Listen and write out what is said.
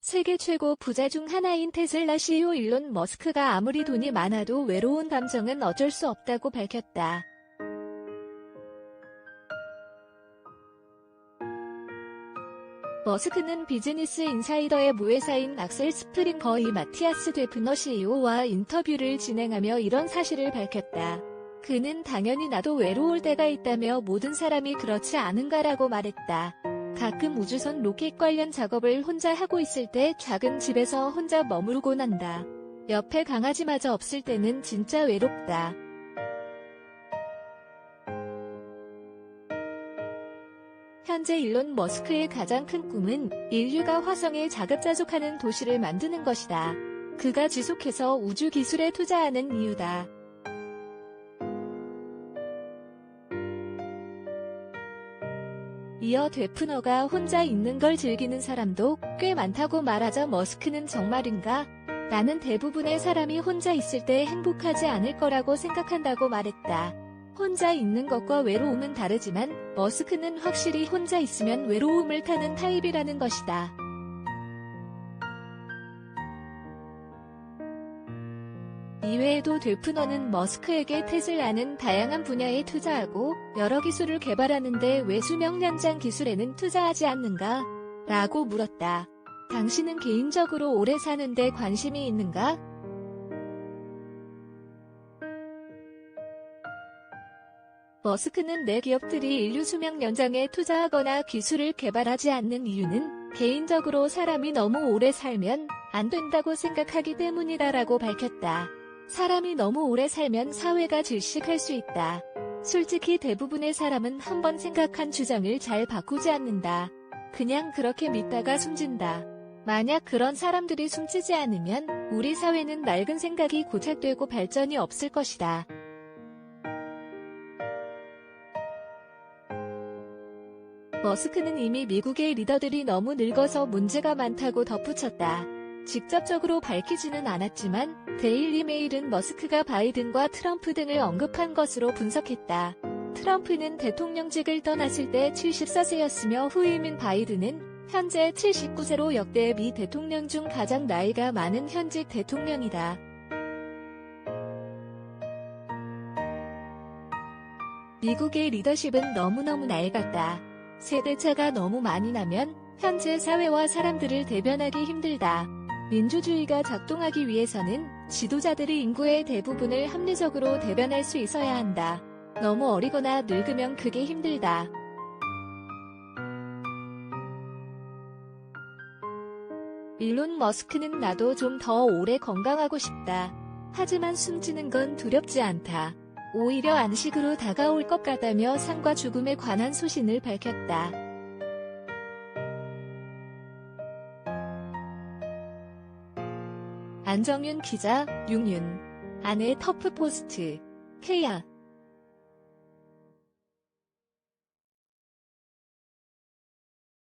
세계 최고 부자 중 하나인 테슬라 CEO 일론 머스크가 아무리 돈이 많아도 외로운 감정은 어쩔 수 없다고 밝혔다. 머스크는 비즈니스 인사이더의 무회사인 악셀 스프링거의 마티아스 데프너 CEO와 인터뷰를 진행하며 이런 사실을 밝혔다. 그는 당연히 나도 외로울 때가 있다며 모든 사람이 그렇지 않은가라고 말했다. 가끔 우주선 로켓 관련 작업을 혼자 하고 있을 때 작은 집에서 혼자 머무르곤 한다. 옆에 강아지마저 없을 때는 진짜 외롭다. 현재 일론 머스크의 가장 큰 꿈은 인류가 화성에 자급자족하는 도시를 만드는 것이다. 그가 지속해서 우주 기술에 투자하는 이유다. 이어 데프너가 혼자 있는 걸 즐기는 사람도 꽤 많다고 말하자 머스크는 정말인가? 나는 대부분의 사람이 혼자 있을 때 행복하지 않을 거라고 생각한다고 말했다. 혼자 있는 것과 외로움은 다르지만 머스크는 확실히 혼자 있으면 외로움을 타는 타입이라는 것이다. 이외에도 데프너는 머스크에게 테슬라는 다양한 분야에 투자하고 여러 기술을 개발하는데 왜 수명 연장 기술에는 투자하지 않는가? 라고 물었다. 당신은 개인적으로 오래 사는데 관심이 있는가? 머스크는 내 기업들이 인류 수명 연장에 투자하거나 기술을 개발하지 않는 이유는 개인적으로 사람이 너무 오래 살면 안 된다고 생각하기 때문이다라고 밝혔다. 사람이 너무 오래 살면 사회가 질식할 수 있다. 솔직히 대부분의 사람은 한번 생각한 주장을 잘 바꾸지 않는다. 그냥 그렇게 믿다가 숨진다. 만약 그런 사람들이 숨지지 않으면 우리 사회는 낡은 생각이 고착되고 발전이 없을 것이다. 머스크는 이미 미국의 리더들이 너무 늙어서 문제가 많다고 덧붙였다. 직접적으로 밝히지는 않았지만 데일리 메일은 머스크가 바이든과 트럼프 등을 언급한 것으로 분석했다. 트럼프는 대통령직을 떠났을 때 74세였으며 후임인 바이든은 현재 79세로 역대 미 대통령 중 가장 나이가 많은 현직 대통령이다. 미국의 리더십은 너무너무 낡았다. 세대차가 너무 많이 나면 현재 사회와 사람들을 대변하기 힘들다. 민주주의가 작동하기 위해서는 지도자들이 인구의 대부분을 합리적으로 대변할 수 있어야 한다. 너무 어리거나 늙으면 그게 힘들다. 일론 머스크는 나도 좀 더 오래 건강하고 싶다. 하지만 숨지는 건 두렵지 않다. 오히려 안식으로 다가올 것 같다며 삶과 죽음에 관한 소신을 밝혔다. 안정윤 기자, 육윤. 아내 터프포스트. 케야.